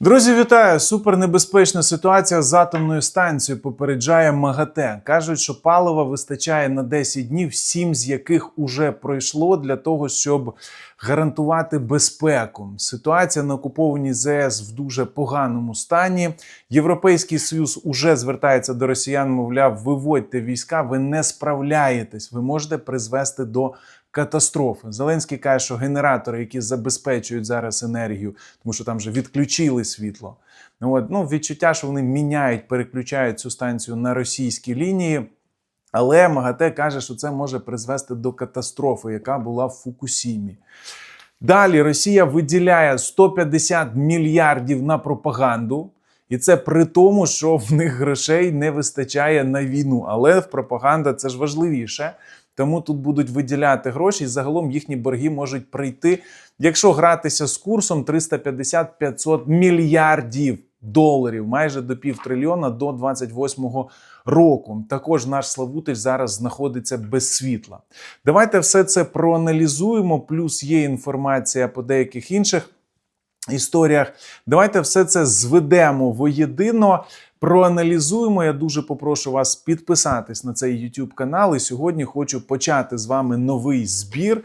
Друзі, вітаю! Супернебезпечна ситуація з атомною станцією попереджає МАГАТЕ. Кажуть, що палива вистачає на 10 днів, 7 з яких уже пройшло для того, щоб гарантувати безпеку. Ситуація на окупованій ЗС в дуже поганому стані. Європейський союз уже звертається до росіян. Мовляв, виводьте війська, ви не справляєтесь, ви можете призвести до катастрофи. Зеленський каже, що генератори, які забезпечують зараз енергію, тому що там вже відключили світло. От, ну, відчуття, що вони міняють, переключають цю станцію на російські лінії. Але МАГАТЕ каже, що це може призвести до катастрофи, яка була в Фукусімі. Далі Росія виділяє 150 мільярдів на пропаганду. І це при тому, що в них грошей не вистачає на війну. Але в пропаганда це ж важливіше. Тому тут будуть виділяти гроші, і загалом їхні борги можуть прийти, якщо гратися з курсом 350-500 мільярдів доларів, майже до півтрильйона до 28-го року. Також наш Славутич зараз знаходиться без світла. Давайте все це проаналізуємо. Плюс є інформація по деяких інших історіях. Давайте все це зведемо воєдино. Проаналізуємо. Я дуже попрошу вас підписатись на цей YouTube канал. І сьогодні хочу почати з вами новий збір.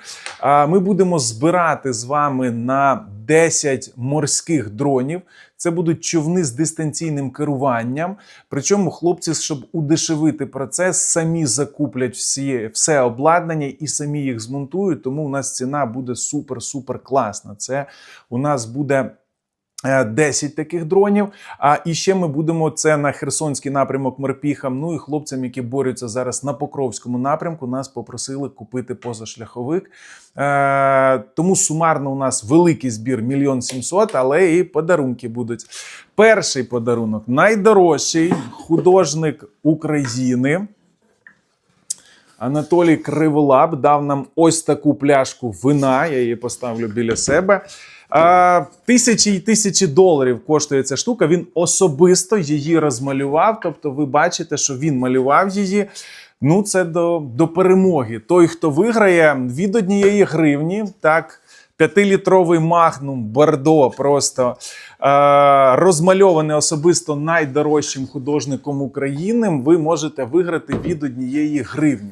Ми будемо збирати з вами на 10 морських дронів. Це будуть човни з дистанційним керуванням. Причому хлопці, щоб удешевити процес, самі закуплять всі, все обладнання і самі їх змонтують. Тому у нас ціна буде супер-супер класна. Це у нас буде. Е, 10 таких дронів. А і ще ми будемо це на Херсонський напрямок Морпіхам. Ну і хлопцям, які борються зараз на Покровському напрямку, нас попросили купити позашляховик. Е, тому сумарно у нас великий збір мільйон сімсот, але і подарунки будуть. Перший подарунок найдорожчий художник України. Анатолій Криволап дав нам ось таку пляшку вина. Я її поставлю біля себе. Тисячі і тисячі доларів коштує ця штука. Він особисто її розмалював. Тобто, ви бачите, що він малював її. Ну, це до, до перемоги. Той, хто виграє від однієї гривні, так. П'ятилітровий магнум Бордо просто е, розмальований особисто найдорожчим художником України. Ви можете виграти від однієї гривні.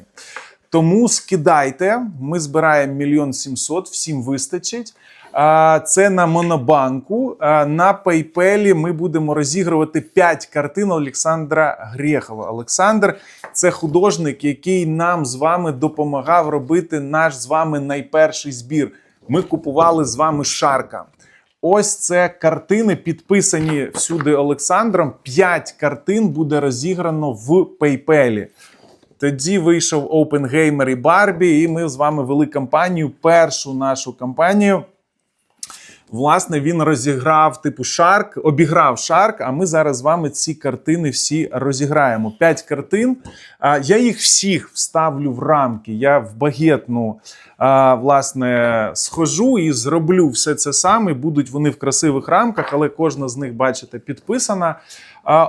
Тому скидайте. Ми збираємо мільйон сімсот, всім вистачить. Це на Монобанку. На PayPal ми будемо розігрувати 5 картин Олександра Грєхова. Олександр це художник, який нам з вами допомагав робити наш з вами найперший збір. Ми купували з вами Шарка. Ось це картини, підписані всюди Олександром. 5 картин буде розіграно в PayPal. Тоді вийшов OpenGamer і Барбі, і ми з вами вели кампанію, першу нашу кампанію. Власне, він розіграв типу Шарк, обіграв Шарк. А ми зараз з вами ці картини всі розіграємо. П'ять картин. А, Я їх всіх вставлю в рамки. Я в багетну власне схожу і зроблю все це саме. Будуть вони в красивих рамках, але кожна з них, бачите, підписана.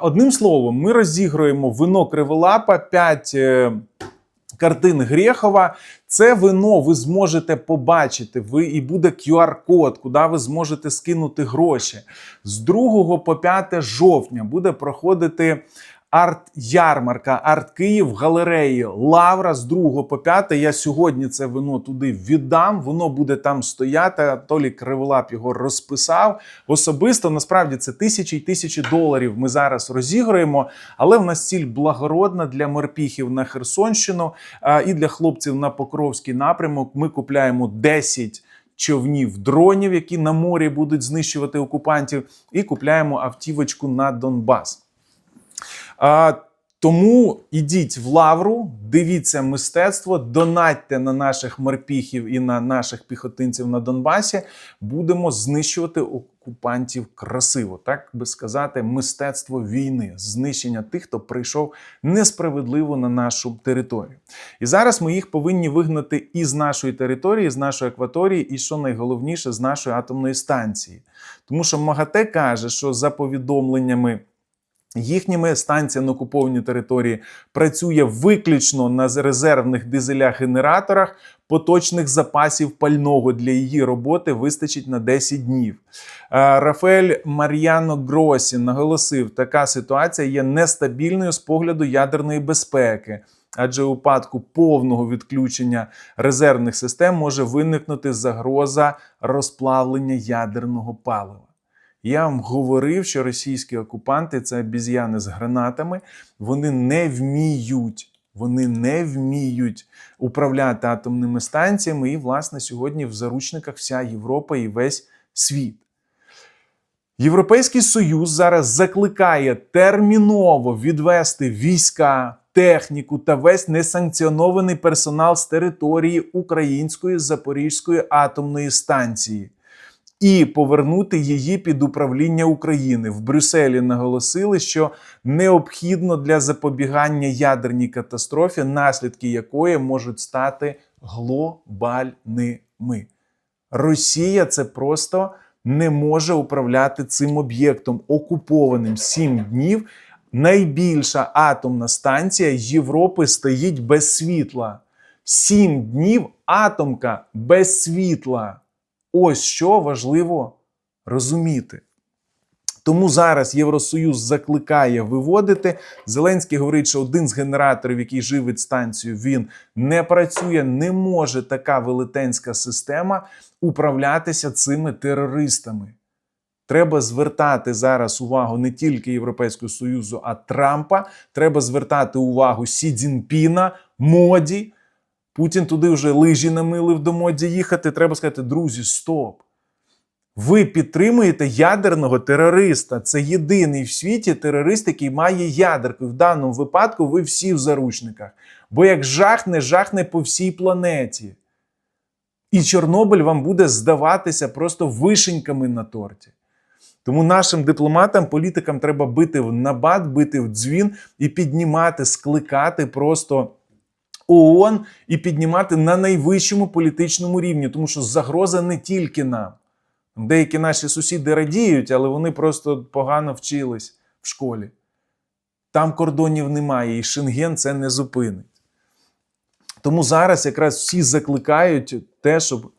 Одним словом, ми розігруємо вино криволапа 5 картин Грєхова. Це вино ви зможете побачити. Ви і буде QR-код, куди ви зможете скинути гроші. З 2 по 5 жовтня буде проходити. Арт-ярмарка, арт Київ галереї Лавра з 2 по 5. Я сьогодні це вино туди віддам. Воно буде там стояти. Анатолій Криволап його розписав. Особисто насправді це тисячі й тисячі доларів. Ми зараз розіграємо, але в нас ціль благородна для морпіхів на Херсонщину і для хлопців на Покровський напрямок. Ми купляємо 10 човнів дронів, які на морі будуть знищувати окупантів, і купляємо автівочку на Донбас. А, тому ідіть в лавру, дивіться мистецтво, донатьте на наших морпіхів і на наших піхотинців на Донбасі. Будемо знищувати окупантів красиво, так би сказати, мистецтво війни, знищення тих, хто прийшов несправедливо на нашу територію. І зараз ми їх повинні вигнати із нашої території, з нашої акваторії, і що найголовніше, з нашої атомної станції. Тому що МАГАТЕ каже, що за повідомленнями Їхніми станція на окупованій території працює виключно на резервних дизелях-генераторах. Поточних запасів пального для її роботи вистачить на 10 днів. Е, Рафаель Мар'яно Гросі наголосив, така ситуація є нестабільною з погляду ядерної безпеки. Адже у випадку повного відключення резервних систем може виникнути загроза розплавлення ядерного палива. Я вам говорив, що російські окупанти це обіз'яни з гранатами. Вони не вміють, вони не вміють управляти атомними станціями. І, власне, сьогодні в заручниках вся Європа і весь світ. Європейський Союз зараз закликає терміново відвести війська, техніку та весь несанкціонований персонал з території Української Запорізької атомної станції і повернути її під управління України. В Брюсселі наголосили, що необхідно для запобігання ядерній катастрофі, наслідки якої можуть стати глобальними. Росія це просто не може управляти цим об'єктом окупованим сім днів. Найбільша атомна станція Європи стоїть без світла. Сім днів атомка без світла. Ось що важливо розуміти. Тому зараз Євросоюз закликає виводити. Зеленський говорить, що один з генераторів, який живить станцію, він не працює. Не може така велетенська система управлятися цими терористами. Треба звертати зараз увагу не тільки Європейського Союзу, а Трампа. Треба звертати увагу Сі Цзіньпіна, моді. Путін туди вже лижі намилив до моді їхати. Треба сказати, друзі, стоп. Ви підтримуєте ядерного терориста. Це єдиний в світі терорист, який має ядерку. В даному випадку ви всі в заручниках. Бо як жахне, жахне по всій планеті. І Чорнобиль вам буде здаватися просто вишеньками на торті. Тому нашим дипломатам, політикам треба бити в набат, бити в дзвін і піднімати, скликати просто. ООН і піднімати на найвищому політичному рівні, тому що загроза не тільки нам. Деякі наші сусіди радіють, але вони просто погано вчились в школі. Там кордонів немає, і Шенген це не зупинить. Тому зараз якраз всі закликають те, щоб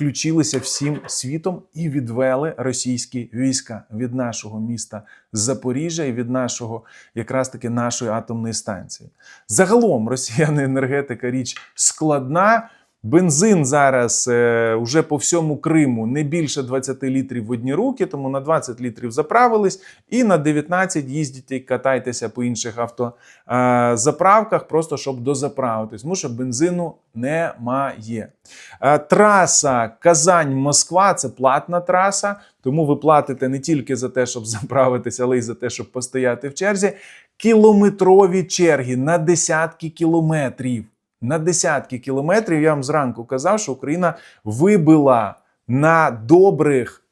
включилися всім світом і відвели російські війська від нашого міста Запоріжжя і від нашого, якраз таки нашої атомної станції. Загалом росіяни енергетика річ складна. Бензин зараз е, вже по всьому Криму не більше 20 літрів в одні руки, тому на 20 літрів заправились, і на 19 їздіть і катайтеся по інших автозаправках, просто щоб дозаправитись, тому що бензину немає. Е, траса Казань-Москва це платна траса, тому ви платите не тільки за те, щоб заправитися, але й за те, щоб постояти в черзі. Кілометрові черги на десятки кілометрів на десятки кілометрів. Я вам зранку казав, що Україна вибила на добрих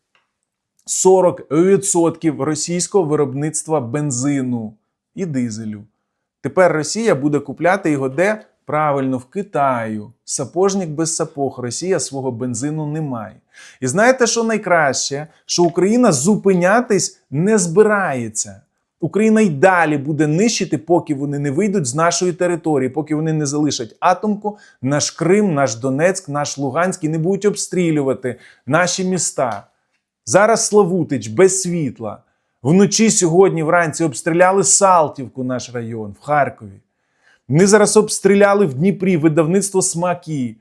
40% російського виробництва бензину і дизелю. Тепер Росія буде купляти його де? Правильно, в Китаю. Сапожник без сапог. Росія свого бензину не має. І знаєте, що найкраще? Що Україна зупинятись не збирається. Україна й далі буде нищити, поки вони не вийдуть з нашої території, поки вони не залишать атомку, наш Крим, наш Донецьк, наш Луганськ і не будуть обстрілювати наші міста. Зараз Славутич без світла. Вночі сьогодні вранці обстріляли Салтівку, наш район в Харкові. Ми зараз обстріляли в Дніпрі видавництво смаки.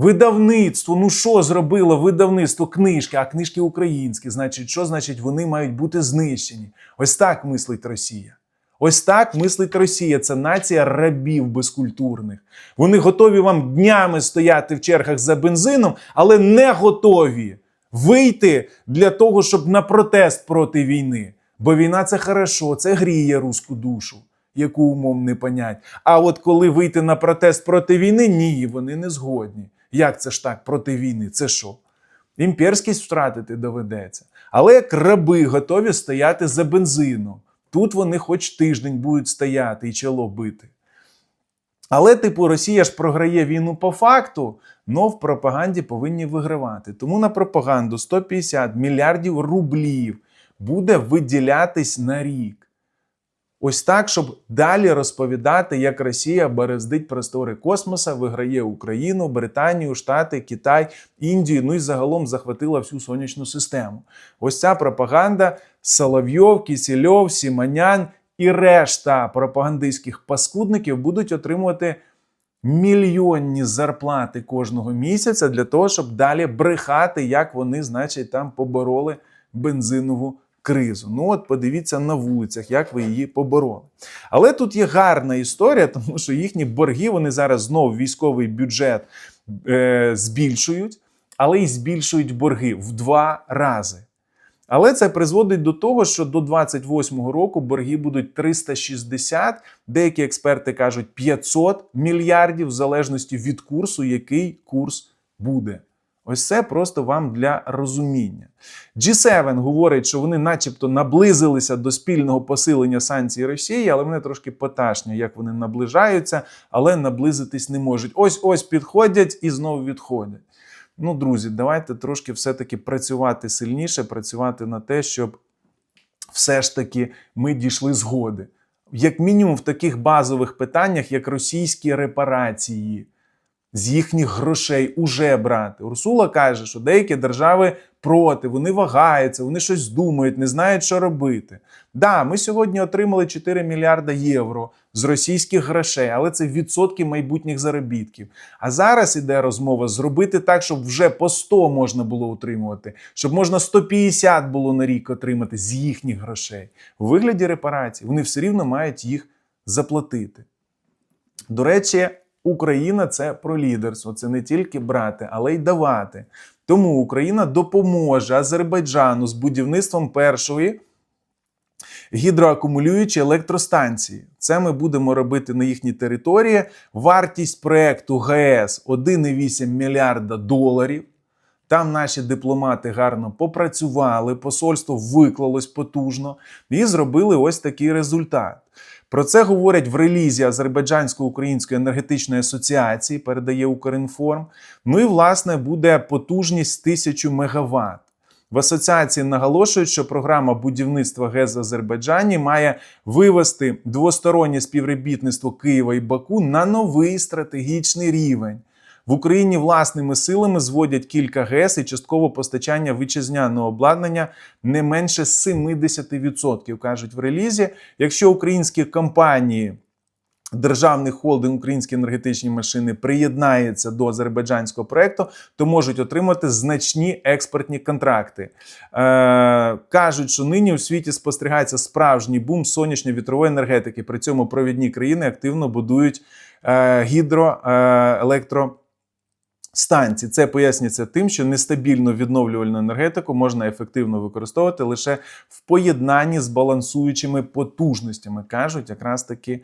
Видавництво, ну що зробило видавництво книжки, а книжки українські. Значить, що значить вони мають бути знищені? Ось так мислить Росія. Ось так мислить Росія. Це нація рабів безкультурних. Вони готові вам днями стояти в чергах за бензином, але не готові вийти для того, щоб на протест проти війни. Бо війна це хорошо, це гріє руську душу, яку умом не понять. А от коли вийти на протест проти війни, ні, вони не згодні. Як це ж так проти війни? Це що? Імперськість втратити доведеться. Але як раби готові стояти за бензином. Тут вони хоч тиждень будуть стояти і чоло бити. Але, типу, Росія ж програє війну по факту, но в пропаганді повинні вигравати. Тому на пропаганду 150 мільярдів рублів буде виділятись на рік. Ось так, щоб далі розповідати, як Росія берездить простори космоса, виграє Україну, Британію, Штати, Китай, Індію, ну і загалом захватила всю сонячну систему. Ось ця пропаганда Соловйов, Кісільов, Сіманян і решта пропагандистських паскудників будуть отримувати мільйонні зарплати кожного місяця для того, щоб далі брехати, як вони, значить, там побороли бензинову кризу. Ну от подивіться на вулицях, як ви її побороли. Але тут є гарна історія, тому що їхні борги вони зараз знов військовий бюджет е, збільшують, але й збільшують борги в два рази. Але це призводить до того, що до 28-го року борги будуть 360, деякі експерти кажуть 500 мільярдів, в залежності від курсу, який курс буде. Ось це просто вам для розуміння. G7 говорить, що вони, начебто, наблизилися до спільного посилення санкцій Росії, але вони трошки поташні, як вони наближаються, але наблизитись не можуть. Ось ось підходять і знову відходять. Ну, друзі, давайте трошки все-таки працювати сильніше, працювати на те, щоб все ж таки ми дійшли згоди. Як мінімум в таких базових питаннях, як російські репарації, з їхніх грошей уже брати. Урсула каже, що деякі держави проти, вони вагаються, вони щось думають, не знають, що робити. Да, ми сьогодні отримали 4 мільярда євро з російських грошей, але це відсотки майбутніх заробітків. А зараз іде розмова зробити так, щоб вже по 100 можна було утримувати, щоб можна 150 було на рік отримати з їхніх грошей. У вигляді репарацій вони все рівно мають їх заплатити. До речі, Україна це про лідерство. Це не тільки брати, але й давати. Тому Україна допоможе Азербайджану з будівництвом першої гідроакумулюючої електростанції. Це ми будемо робити на їхній території. Вартість проекту ГЕС 1,8 мільярда доларів. Там наші дипломати гарно попрацювали, посольство виклалось потужно і зробили ось такий результат. Про це говорять в релізі Азербайджансько-Української енергетичної асоціації, передає Укрінформ. Ну і власне буде потужність 1000 МВт. В асоціації наголошують, що програма будівництва ГЕС в Азербайджані має вивести двостороннє співробітництво Києва і Баку на новий стратегічний рівень. В Україні власними силами зводять кілька ГЕС і частково постачання вітчизняного обладнання не менше 70%, кажуть в релізі. Якщо українські компанії, державний холдинг українські енергетичні машини приєднається до азербайджанського проекту, то можуть отримати значні експортні контракти. Е, кажуть, що нині у світі спостерігається справжній бум сонячно-вітрової енергетики. При цьому провідні країни активно будують е, гідроелектро. Станції це пояснюється тим, що нестабільну відновлювальну енергетику можна ефективно використовувати лише в поєднанні з балансуючими потужностями, кажуть якраз таки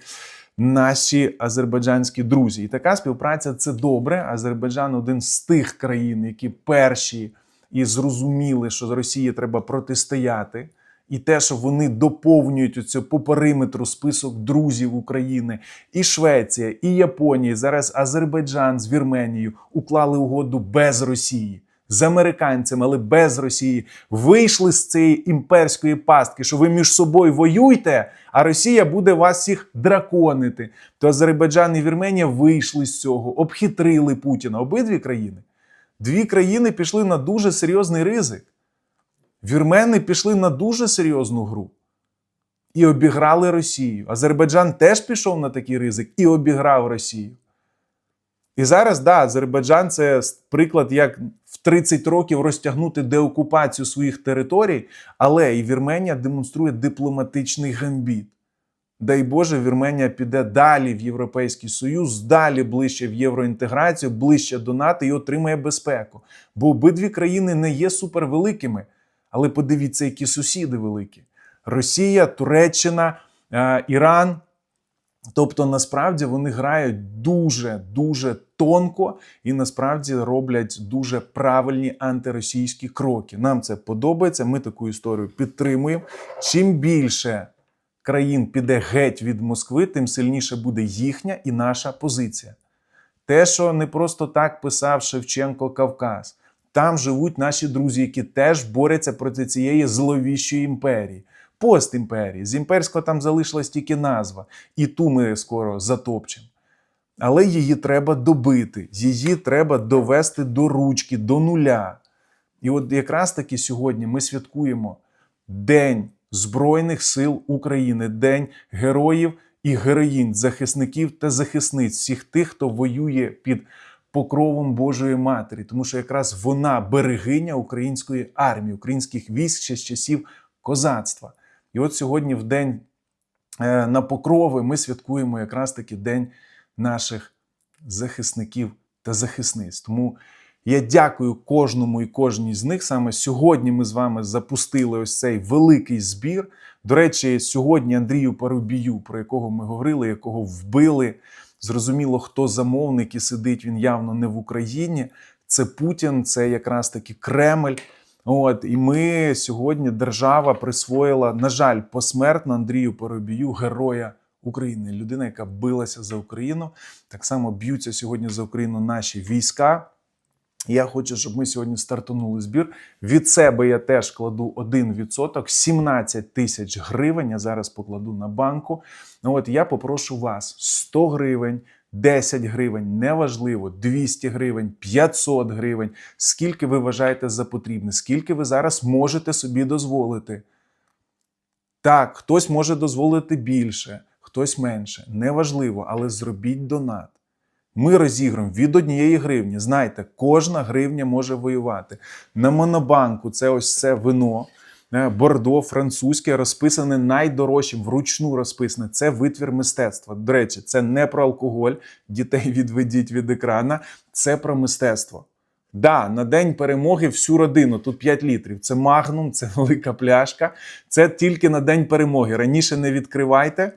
наші азербайджанські друзі. І така співпраця це добре. Азербайджан один з тих країн, які перші і зрозуміли, що з Росії треба протистояти. І те, що вони доповнюють оцю по периметру список друзів України, і Швеція, і Японія, зараз Азербайджан з Вірменією уклали угоду без Росії, з американцями, але без Росії, вийшли з цієї імперської пастки, що ви між собою воюєте, а Росія буде вас всіх драконити. То Азербайджан і Вірменія вийшли з цього, обхитрили Путіна. Обидві країни. Дві країни пішли на дуже серйозний ризик. Вірмени пішли на дуже серйозну гру і обіграли Росію. Азербайджан теж пішов на такий ризик і обіграв Росію. І зараз, да, Азербайджан це приклад, як в 30 років розтягнути деокупацію своїх територій, але і Вірменія демонструє дипломатичний гамбіт. Дай Боже, Вірменія піде далі в Європейський Союз, далі ближче в євроінтеграцію, ближче до НАТО і отримає безпеку. Бо обидві країни не є супервеликими. Але подивіться, які сусіди великі: Росія, Туреччина, е, Іран. Тобто, насправді вони грають дуже дуже тонко і насправді роблять дуже правильні антиросійські кроки. Нам це подобається. Ми таку історію підтримуємо. Чим більше країн піде геть від Москви, тим сильніше буде їхня і наша позиція. Те, що не просто так писав Шевченко Кавказ. Там живуть наші друзі, які теж борються проти цієї зловіщої імперії. постімперії. З імперського там залишилась тільки назва, і ту ми скоро затопчемо. Але її треба добити, її треба довести до ручки, до нуля. І от якраз таки сьогодні ми святкуємо День Збройних сил України, День героїв і героїнь, захисників та захисниць, всіх тих, хто воює під покровом Божої Матері, тому що якраз вона берегиня української армії, українських військ ще з часів козацтва. І от сьогодні, в день е, на покрови, ми святкуємо якраз таки День наших захисників та захисниць. Тому я дякую кожному і кожній з них. Саме сьогодні ми з вами запустили ось цей великий збір. До речі, сьогодні Андрію Парубію, про якого ми говорили, якого вбили. Зрозуміло, хто замовник і сидить він явно не в Україні. Це Путін, це якраз таки Кремль. От і ми сьогодні держава присвоїла, на жаль, посмертно Андрію Поробію героя України, людина, яка билася за Україну. Так само б'ються сьогодні за Україну наші війська. Я хочу, щоб ми сьогодні стартанули збір. Від себе я теж кладу 1%, 17 тисяч гривень. Я зараз покладу на банку. Ну от я попрошу вас 100 гривень. 10 гривень, неважливо, 200 гривень, 500 гривень. Скільки ви вважаєте за потрібне, скільки ви зараз можете собі дозволити. Так, хтось може дозволити більше, хтось менше. Неважливо, але зробіть донат. Ми розіграємо від однієї гривні. Знаєте, кожна гривня може воювати. На монобанку це ось це вино. е, Бордо французьке розписане найдорожчим, вручну розписане. Це витвір мистецтва. До речі, це не про алкоголь. Дітей відведіть від екрана. Це про мистецтво. Да, на день перемоги всю родину. Тут 5 літрів. Це магнум, це велика пляшка. Це тільки на день перемоги. Раніше не відкривайте.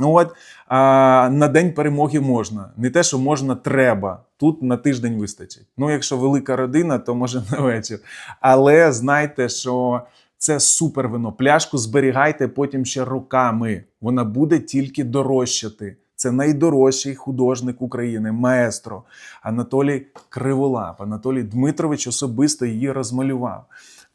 Ну От а, на день перемоги можна. Не те, що можна, треба. Тут на тиждень вистачить. Ну, якщо велика родина, то може на вечір. Але знайте, що це супер вино. Пляшку зберігайте потім ще роками. Вона буде тільки дорожчати. Це найдорожчий художник України, маестро Анатолій Криволап. Анатолій Дмитрович особисто її розмалював.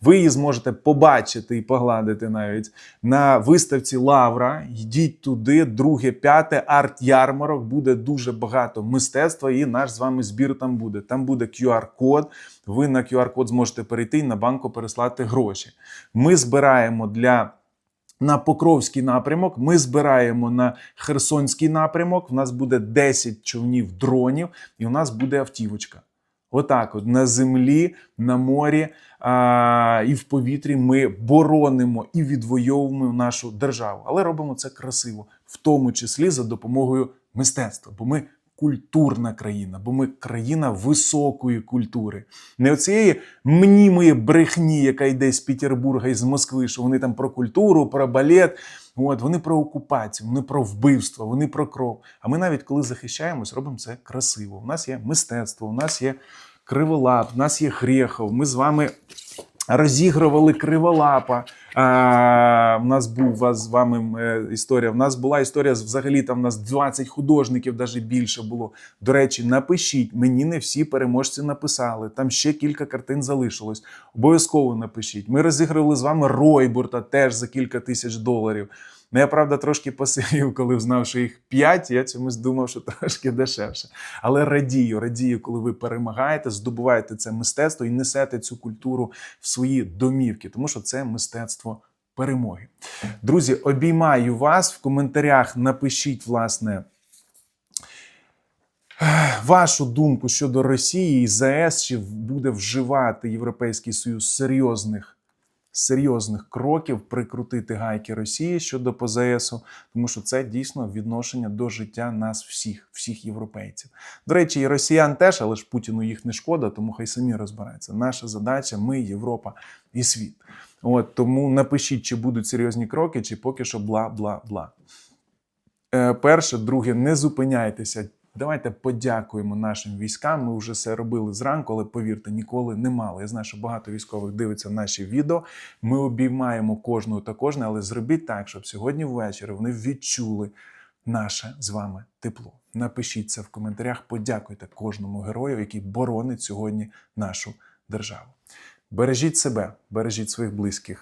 Ви її зможете побачити і погладити навіть на виставці Лавра. Йдіть туди, друге, п'яте, арт-ярмарок. Буде дуже багато мистецтва, і наш з вами збір там буде. Там буде QR-код. Ви на QR-код зможете перейти і на банку переслати гроші. Ми збираємо для. На Покровський напрямок ми збираємо на Херсонський напрямок. У нас буде 10 човнів дронів, і у нас буде автівочка. Отак, от на землі, на морі а, і в повітрі ми боронимо і відвоюємо нашу державу. Але робимо це красиво, в тому числі за допомогою мистецтва. Бо ми культурна країна, бо ми країна високої культури. Не оцієї мнімої брехні, яка йде з Петербурга і з Москви, що вони там про культуру, про балет. От вони про окупацію, вони про вбивство, вони про кров. А ми навіть коли захищаємось, робимо це красиво. У нас є мистецтво, у нас є криволап, у нас є Грехов. Ми з вами розігрували криволапа. А, у нас був вас з вами е, історія. В нас була історія взагалі. Там в нас 20 художників, навіть більше було. До речі, напишіть. Мені не всі переможці написали. Там ще кілька картин залишилось. Обов'язково напишіть. Ми розігрували з вами Ройбурта теж за кілька тисяч доларів. Ну, я правда трошки посивів, коли знав, що їх 5, я чомусь думав, що трошки дешевше. Але радію, радію, коли ви перемагаєте, здобуваєте це мистецтво і несете цю культуру в свої домівки, тому що це мистецтво перемоги. Друзі, обіймаю вас в коментарях. Напишіть, власне. Вашу думку щодо Росії і ЗАЕС, чи буде вживати Європейський Союз серйозних серйозних кроків прикрутити гайки Росії щодо ПЗСу, тому що це дійсно відношення до життя нас всіх, всіх європейців. До речі, і росіян теж, але ж Путіну їх не шкода, тому хай самі розбираються. Наша задача ми, Європа і світ. От тому напишіть, чи будуть серйозні кроки, чи поки що бла бла бла. Перше, друге, не зупиняйтеся. Давайте подякуємо нашим військам. Ми вже це робили зранку, але повірте, ніколи не мало. Я знаю, що багато військових дивиться наші відео. Ми обіймаємо кожного та кожне, але зробіть так, щоб сьогодні ввечері вони відчули наше з вами тепло. Напишіть це в коментарях. Подякуйте кожному герою, який боронить сьогодні нашу державу. Бережіть себе, бережіть своїх близьких.